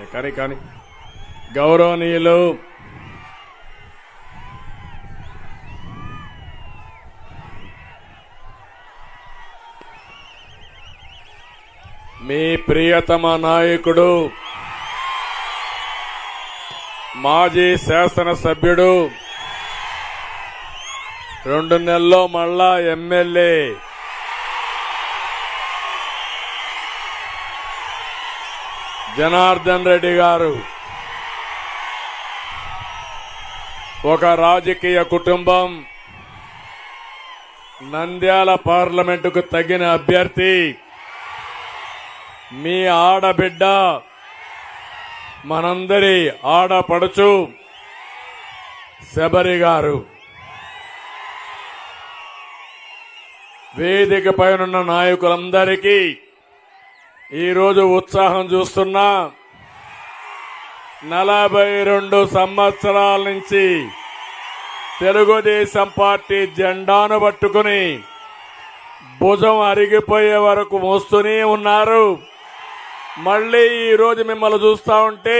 కానీ కానీ. గౌరవనీయులు. మీ ప్రియతమ నాయకుడు మాజీ శాసనసభ్యుడు రెండు నెలల్లో మళ్ళా ఎమ్మెల్యే. జనార్దన్ రెడ్డి గారు. ఒక రాజకీయ కుటుంబం నంద్యాల పార్లమెంటుకు తగిన అభ్యర్థి మీ ఆడబిడ్డ మనందరి ఆడపడుచు శబరి గారు. వేదిక పైనున్న నాయకులందరికీ ఈరోజు ఉత్సాహం చూస్తున్నా. నలభై రెండు సంవత్సరాల నుంచి తెలుగుదేశం పార్టీ జెండాను పట్టుకుని భుజం అరిగిపోయే వరకు మోస్తూనే ఉన్నారు. మళ్ళీ ఈరోజు మిమ్మల్ని చూస్తా ఉంటే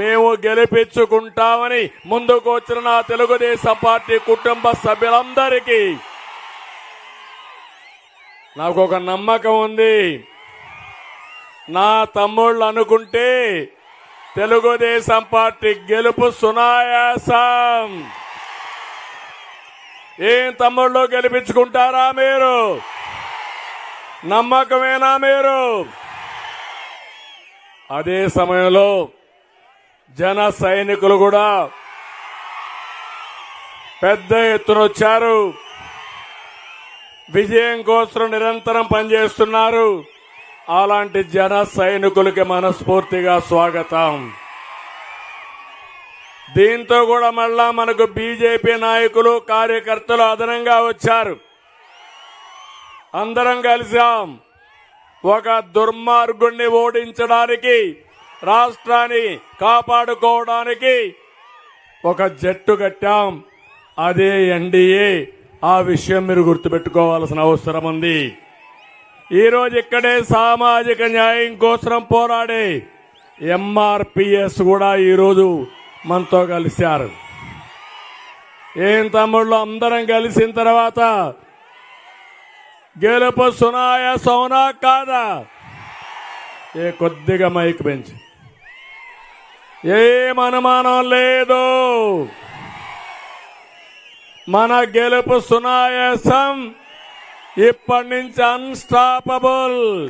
మేము గెలిపించుకుంటామని ముందుకు వచ్చిన నా తెలుగుదేశం పార్టీ కుటుంబ సభ్యులందరికీ నాకు ఒక నమ్మకం ఉంది. నా తమ్ముళ్ళు అనుకుంటే తెలుగుదేశం పార్టీ గెలుపు సునాయాసం. ఏం తమ్ముళ్ళు గెలిపించుకుంటారా మీరు? నమ్మకమేనా మీరు? అదే సమయంలో జన సైనికులు కూడా పెద్ద ఎత్తున వచ్చారు. విజయం కోసం నిరంతరం పనిచేస్తున్నారు. అలాంటి జన సైనికులకి మనస్ఫూర్తిగా స్వాగతం. దీంతో కూడా మళ్ళా మనకు బీజేపీ నాయకులు కార్యకర్తలు అదనంగా వచ్చారు. అందరం కలిసాం. ఒక దుర్మార్గుణ్ణి ఓడించడానికి రాష్ట్రాన్ని కాపాడుకోవడానికి ఒక జట్టు కట్టాం. అదే ఎన్డీఏ ఆ విషయం మీరు గుర్తుపెట్టుకోవాల్సిన అవసరం ఉంది. ఈరోజు ఇక్కడే సామాజిక న్యాయం కోసం పోరాడే ఎంఆర్పిఎస్ కూడా ఈరోజు మనతో కలిశారు. ఏం తమ్ముళ్ళు అందరం కలిసిన తర్వాత గెలుపు సునాయ సౌనా కాదా? ఏ కొద్దిగా మైక్ పెంచి. ఏం అనుమానం లేదు. మన గెలుపు సునాయాసం ఇప్పటి నుంచి అన్స్టాపబుల్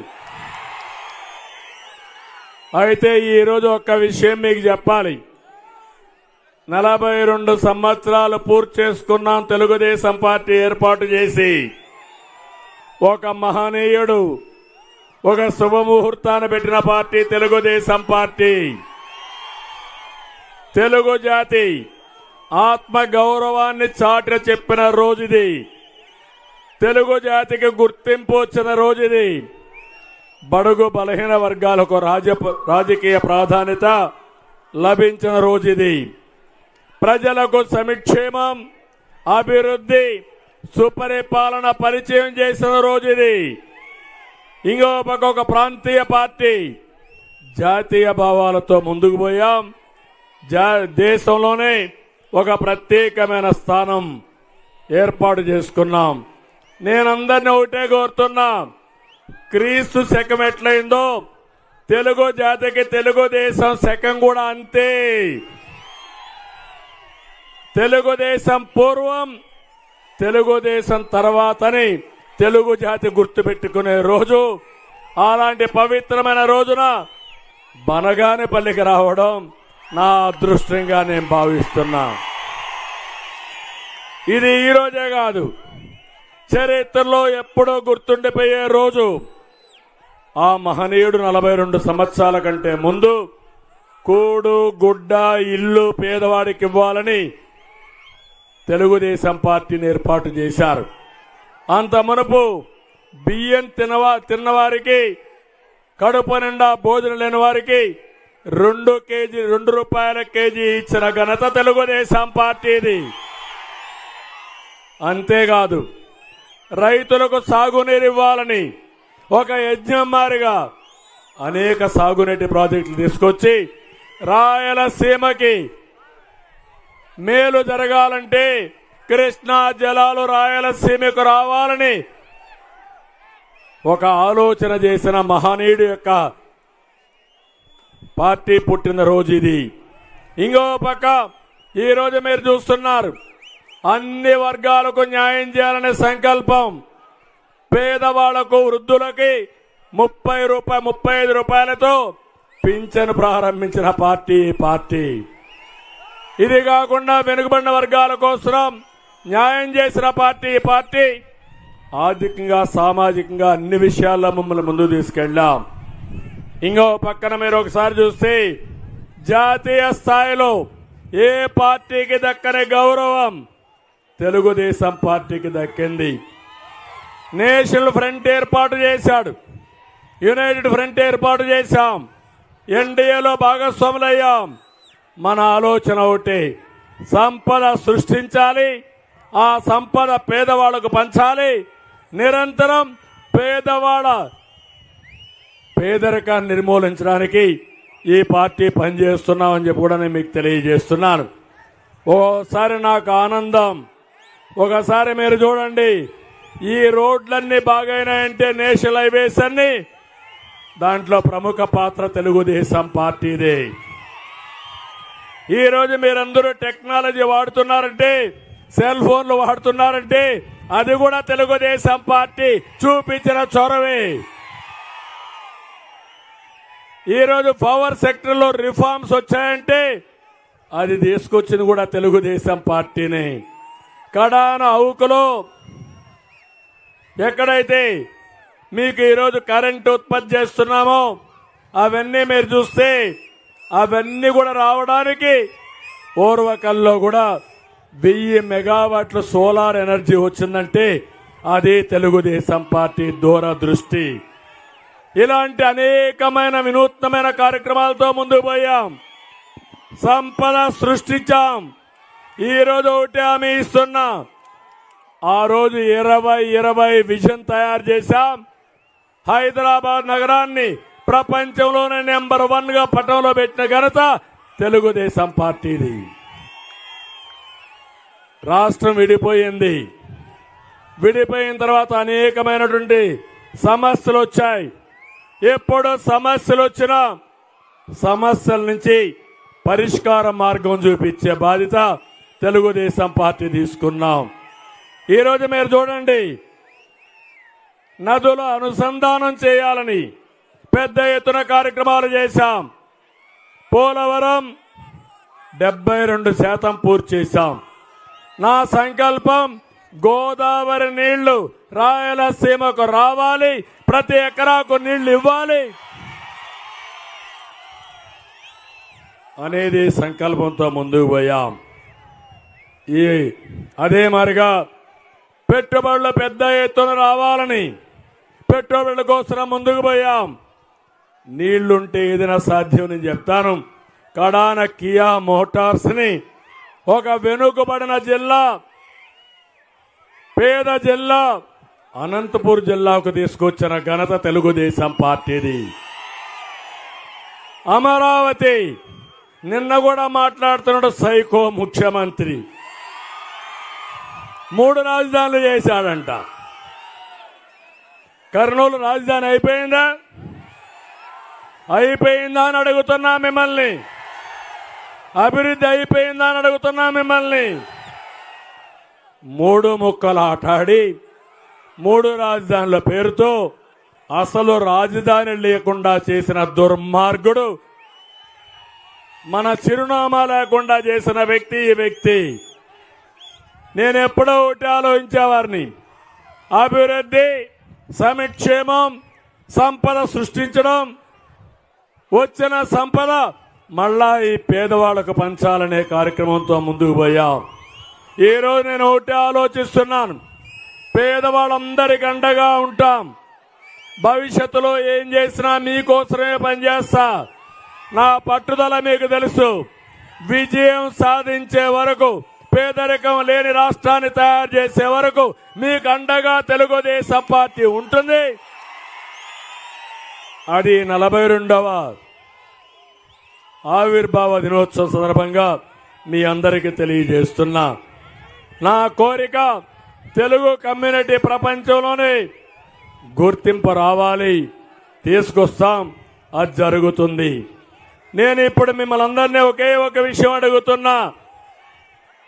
అయితే ఈరోజు ఒక్క విషయం మీకు చెప్పాలి. నలభై రెండు సంవత్సరాలు పూర్తి చేసుకున్నాం తెలుగుదేశం పార్టీ ఏర్పాటు చేసి. ఒక మహనీయుడు ఒక శుభముహూర్తాన్ని పెట్టిన పార్టీ తెలుగుదేశం పార్టీ. తెలుగు జాతి ఆత్మ గౌరవాన్ని చాటి చెప్పిన రోజుది. తెలుగు జాతికి గుర్తింపు వచ్చిన రోజుది. బడుగు బలహీన వర్గాలకు రాజ రాజకీయ ప్రాధాన్యత లభించిన రోజుది. ప్రజలకు సమిక్షేమం అభివృద్ధి సుపరిపాలన పరిచయం చేసిన రోజు ఇది ఇంకో పక్క ఒక ప్రాంతీయ పార్టీ. జాతీయ భావాలతో ముందుకు పోయాం. జా దేశంలోనే ఒక ప్రత్యేకమైన స్థానం ఏర్పాటు చేసుకున్నాం. నేనందరినీ ఒకటే కోరుతున్నా. క్రీస్తు శకం ఎట్లయిందో తెలుగు జాతికి తెలుగుదేశం శకం కూడా అంతే. తెలుగుదేశం పూర్వం తెలుగుదేశం తర్వాతని తెలుగు జాతి గుర్తుపెట్టుకునే రోజు అలాంటి పవిత్రమైన రోజున బనగాని పల్లికి రావడం నా అదృష్టంగా నేను భావిస్తున్నా. ఇది ఈరోజే కాదు. చరిత్రలో ఎప్పుడో గుర్తుండిపోయే రోజు ఆ మహనీయుడు నలభై రెండు సంవత్సరాల కంటే ముందు కూడు గుడ్డ ఇల్లు పేదవాడికి ఇవ్వాలని తెలుగుదేశం పార్టీని ఏర్పాటు చేశారు. అంత మునుపు బియ్యం తినవా తిన్నవారికి కడుపు నిండా భోజనం లేని వారికి రెండు కేజీ రెండు రూపాయల కేజీ ఇచ్చిన ఘనత తెలుగుదేశం పార్టీది. అంతేకాదు రైతులకు సాగునీరు ఇవ్వాలని ఒక యజ్ఞం మారిగా అనేక సాగునీటి ప్రాజెక్టులు తీసుకొచ్చి రాయలసీమకి మేలు జరగాలంటే కృష్ణా జలాలు రాయలసీమకు రావాలని ఒక ఆలోచన చేసిన మహనీయుడు యొక్క పార్టీ పుట్టినరోజు ఇది. ఇంకో పక్క ఈరోజు మీరు చూస్తున్నారు. అన్ని వర్గాలకు న్యాయం చేయాలనే సంకల్పం. పేదవాళ్ళకు వృద్ధులకి ముప్పై రూపాయ ముప్పై ఐదు రూపాయలతో పింఛను ప్రారంభించిన పార్టీ పార్టీ. ఇది కాకుండా వెనుకబడిన వర్గాల కోసం న్యాయం చేసిన పార్టీ పార్టీ. ఆర్థికంగా సామాజికంగా అన్ని విషయాల్లో మమ్మల్ని ముందు తీసుకెళ్ళాం. ఇంకో పక్కన మీరు ఒకసారి చూస్తే జాతీయ స్థాయిలో ఏ పార్టీకి దక్కని గౌరవం తెలుగుదేశం పార్టీకి దక్కింది నేషనల్ ఫ్రంట్ ఏర్పాటు చేశాడు. యునైటెడ్ ఫ్రంట్ ఏర్పాటు చేశాం. ఎన్డీఏలో భాగస్వాములయ్యాం. మన ఆలోచన ఒకటి సంపద సృష్టించాలి ఆ సంపద పేదవాళ్ళకు పంచాలి నిరంతరం పేదవాళ్ళ పేదరికాన్ని నిర్మూలించడానికి ఈ పార్టీ పనిచేస్తున్నామని చెప్పి కూడా నేను మీకు తెలియజేస్తున్నాను. ఓసారి నాకు ఆనందం ఒకసారి మీరు చూడండి. ఈ రోడ్లన్నీ బాగైనాయంటే నేషనల్ హైవేస్ అన్ని. దాంట్లో ప్రముఖ పాత్ర తెలుగుదేశం పార్టీదే. ఈరోజు మీరందరూ టెక్నాలజీ వాడుతున్నారంటే సెల్ ఫోన్లు వాడుతున్నారంటే అది కూడా తెలుగుదేశం పార్టీ చూపించిన చొరవే. ఈరోజు పవర్ సెక్టర్లో రిఫార్మ్స్ వచ్చాయంటే అది తీసుకొచ్చింది కూడా తెలుగుదేశం పార్టీనే. కడాన అవుకులో ఎక్కడైతే మీకు ఈరోజు కరెంట్ ఉత్పత్తి చేస్తున్నామో అవన్నీ మీరు చూస్తే అవన్నీ కూడా రావడానికి ఓర్వకల్లో కూడా వెయ్యి మెగావాట్ల సోలార్ ఎనర్జీ వచ్చిందంటే అది తెలుగుదేశం పార్టీ దూరదృష్టి. ఇలాంటి అనేకమైన వినూత్నమైన కార్యక్రమాలతో ముందుకు పోయాం. సంపద సృష్టించాం. ఈ రోజు ఒకటి హామీ ఇస్తున్నా. ఆ రోజు ఇరవై ఇరవై విజన్ తయారు చేశాం. హైదరాబాద్ నగరాన్ని ప్రపంచంలోనే నెంబర్ వన్గా పెట్టిన ఘనత తెలుగుదేశం పార్టీది. రాష్ట్రం విడిపోయింది. విడిపోయిన తర్వాత అనేకమైనటువంటి సమస్యలు వచ్చాయి. ఎప్పుడు సమస్యలు వచ్చినా సమస్యల నుంచి పరిష్కార మార్గం చూపించే బాధ్యత తెలుగుదేశం పార్టీ తీసుకున్నాం. ఈరోజు మీరు చూడండి నదుల అనుసంధానం చేయాలని పెద్ద ఎత్తున కార్యక్రమాలు చేశాం. పోలవరం డెబ్బై రెండు శాతం పూర్తి చేశాం. నా సంకల్పం గోదావరి నీళ్ళు రాయలసీమకు రావాలి ప్రతి ఎకరాకు నీళ్ళు ఇవ్వాలి. అనేది సంకల్పంతో ముందుకు పోయాం. ఈ అదే మారిగా పెట్టుబడులు పెద్ద ఎత్తున రావాలని పెట్టుబడుల కోసం ముందుకు పోయాం. నీళ్ళుంటే ఏదైనా సాధ్యం నేను చెప్తాను. కడాన కియా మోటార్స్ని ఒక వెనుకబడిన జిల్లా పేద జిల్లా అనంతపూర్ జిల్లాకు తీసుకొచ్చిన ఘనత తెలుగుదేశం పార్టీది. అమరావతి నిన్న కూడా మాట్లాడుతున్నాడు సైకో ముఖ్యమంత్రి. మూడు రాజధానులు చేశాడంట. కర్నూలు రాజధాని అయిపోయిందా? అయిపోయిందా అని అడుగుతున్నా మిమ్మల్ని. అభివృద్ధి అయిపోయిందా అని అడుగుతున్నా మిమ్మల్ని. మూడు ముక్కలు ఆటాడి మూడు రాజధానుల పేరుతో అసలు రాజధాని లేకుండా చేసిన దుర్మార్గుడు మన చిరునామా లేకుండా చేసిన వ్యక్తి ఈ వ్యక్తి. నేను ఎప్పుడో ఒకటి ఆలోచించేవారిని అభివృద్ధి సమిక్షేమం సంపద సృష్టించడం వచ్చిన సంపద మళ్ళా ఈ పేదవాళ్ళకు పంచాలనే కార్యక్రమంతో ముందుకు పోయాం. ఈరోజు నేను ఒకటి ఆలోచిస్తున్నాను. పేదవాళ్ళందరికి అండగా ఉంటాం. భవిష్యత్తులో ఏం చేసినా మీకోసమే పనిచేస్తా. నా పట్టుదల మీకు తెలుసు. విజయం సాధించే వరకు పేదరికం లేని రాష్ట్రాన్ని తయారు చేసే వరకు మీకు అండగా తెలుగుదేశం పార్టీ ఉంటుంది. అది నలభై రెండవ ఆవిర్భావ దినోత్సవం సందర్భంగా మీ అందరికీ తెలియజేస్తున్నా. నా కోరిక తెలుగు కమ్యూనిటీ ప్రపంచంలోనే గుర్తింపు రావాలి తీసుకొస్తాం అది జరుగుతుంది. నేను ఇప్పుడు మిమ్మల్ని అందరినీ ఒకే ఒక విషయం అడుగుతున్నా.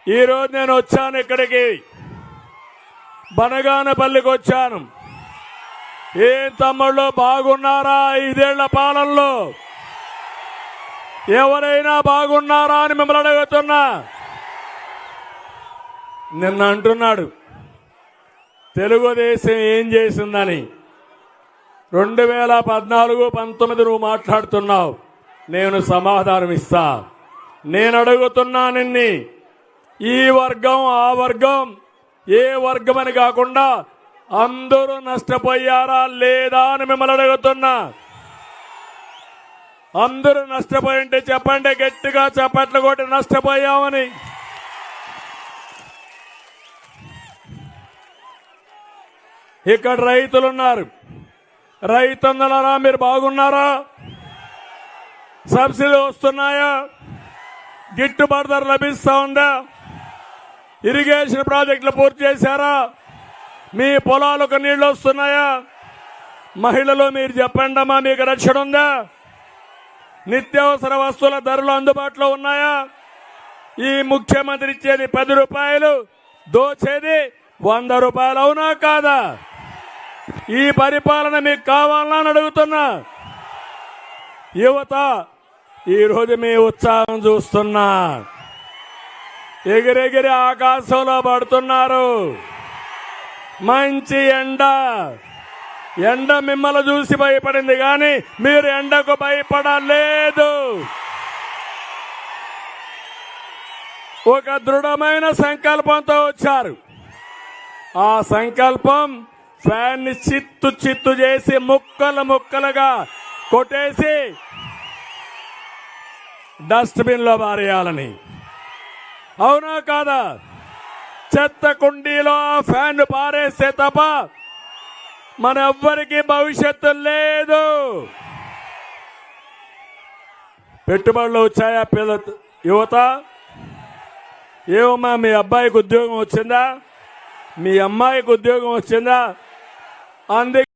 ఈరోజు నేను వచ్చాను ఇక్కడికి. బనగానపల్లికి వచ్చాను. ఏం తమ్ముళ్ళు బాగున్నారా ఐదేళ్ళ పాలనలో? ఎవరైనా బాగున్నారా అని మిమ్మల్ని అడుగుతున్నా. నిన్న అంటున్నాడు తెలుగుదేశం ఏం చేసిందని. రెండు వేల పద్నాలుగు పంతొమ్మిది నువ్వు మాట్లాడుతున్నావు. నేను సమాధానం ఇస్తా. నేను అడుగుతున్నా నిన్ని. ఈ వర్గం ఆ వర్గం ఏ వర్గం అని కాకుండా అందరూ నష్టపోయారా లేదా అని మిమ్మల్ని అడుగుతున్నా. అందరూ నష్టపోయి ఉంటే చెప్పండి గట్టిగా చప్పట్లు కొట్టి నష్టపోయామని. ఇక్కడ రైతులు ఉన్నారు. రైతన్నలారా మీరు బాగున్నారా? సబ్సిడీ వస్తున్నాయా? గిట్టుబాటు ధర లభిస్తా ఉందా? ఇరిగేషన్ ప్రాజెక్టులు పూర్తి చేశారా? మీ పొలాలకు నీళ్ళు వస్తున్నాయా? మహిళలు మీరు చెప్పండమ్మా మీకు రక్షణ ఉందా? నిత్యావసర వస్తువుల ధరలు అందుబాటులో ఉన్నాయా? ఈ ముఖ్యమంత్రి ఇచ్చేది పది రూపాయలు దోచేది వంద రూపాయలు అవునా కాదా? ఈ పరిపాలన మీకు కావాలని అని అడుగుతున్నా. యువత ఈరోజు మీ ఉత్సాహం చూస్తున్నా. ఎగిరెగిరి ఆకాశంలో పడుతున్నారు. మంచి ఎండ. ఎండ మిమ్మల్ని చూసి భయపడింది కానీ మీరు ఎండకు భయపడలేదు. ఒక దృఢమైన సంకల్పంతో వచ్చారు. ఆ సంకల్పం ఫ్యాన్ని చిత్తు చిత్తు చేసి ముక్కలు ముక్కలుగా కొట్టేసి డస్ట్బిన్లో బారేయాలని పారేయాలని అవునా కాదా? చెత్త కుండీలో ఆ ఫ్యాన్ పారేస్తే తప్ప మన ఎవ్వరికి భవిష్యత్తు లేదు. పెట్టుబడులు వచ్చాయా పిల్ల యువత? ఏమమ్మా మీ అబ్బాయికి ఉద్యోగం వచ్చిందా? మీ అమ్మాయికి ఉద్యోగం వచ్చిందా? అందుకే